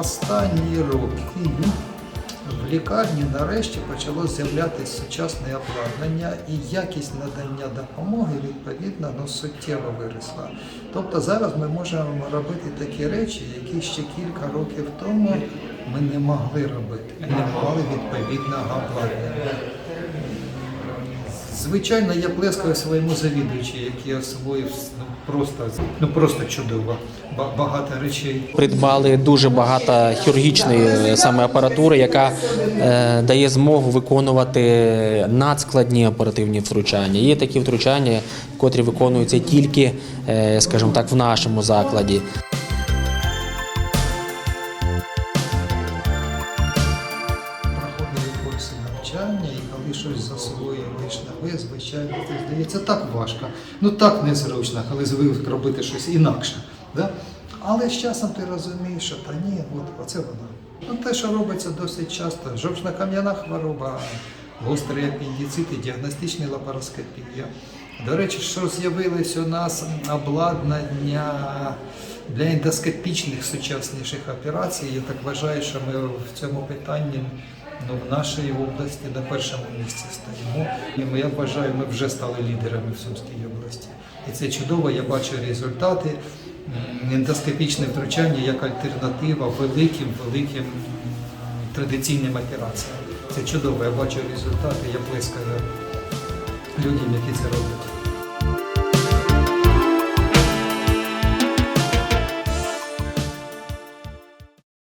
останні роки в лікарні нарешті почало з'являтися сучасне обладнання і якість надання допомоги відповідно ну, суттєво виросла. Тобто зараз ми можемо робити такі речі, які ще кілька років тому ми не могли робити, не мали відповідного обладнання. Звичайно, я плескаю своєму завідувачі, який освоїв ну, просто, ну, просто чудово. Багато речей. Придбали дуже багато хірургічної е, саме апаратури, яка е, дає змогу виконувати надскладні оперативні втручання. Є такі втручання, котрі виконуються тільки, е, скажімо так, в нашому закладі. проходили курси навчання, і коли щось засвоюєш нове, звичайно, це здається так важко. Ну так незручно, коли звик робити щось інакше. Да? Але з часом ти розумієш, що та ні, от оце воно. Ну, те, що робиться досить часто, жовчно-кам'яна хвороба, гострий апендицит і діагностична лапароскопія. До речі, що з'явилось у нас обладнання для ендоскопічних сучасніших операцій. Я так вважаю, що ми в цьому питанні ну, в нашій області на першому місці стоїмо. І я вважаю, ми вже стали лідерами в Сумській області. І це чудово, я бачу результати. Ендоскопічне втручання як альтернатива великим, великим традиційним операціям. Це чудово, я бачу результати, я плескаю людям, які це роблять.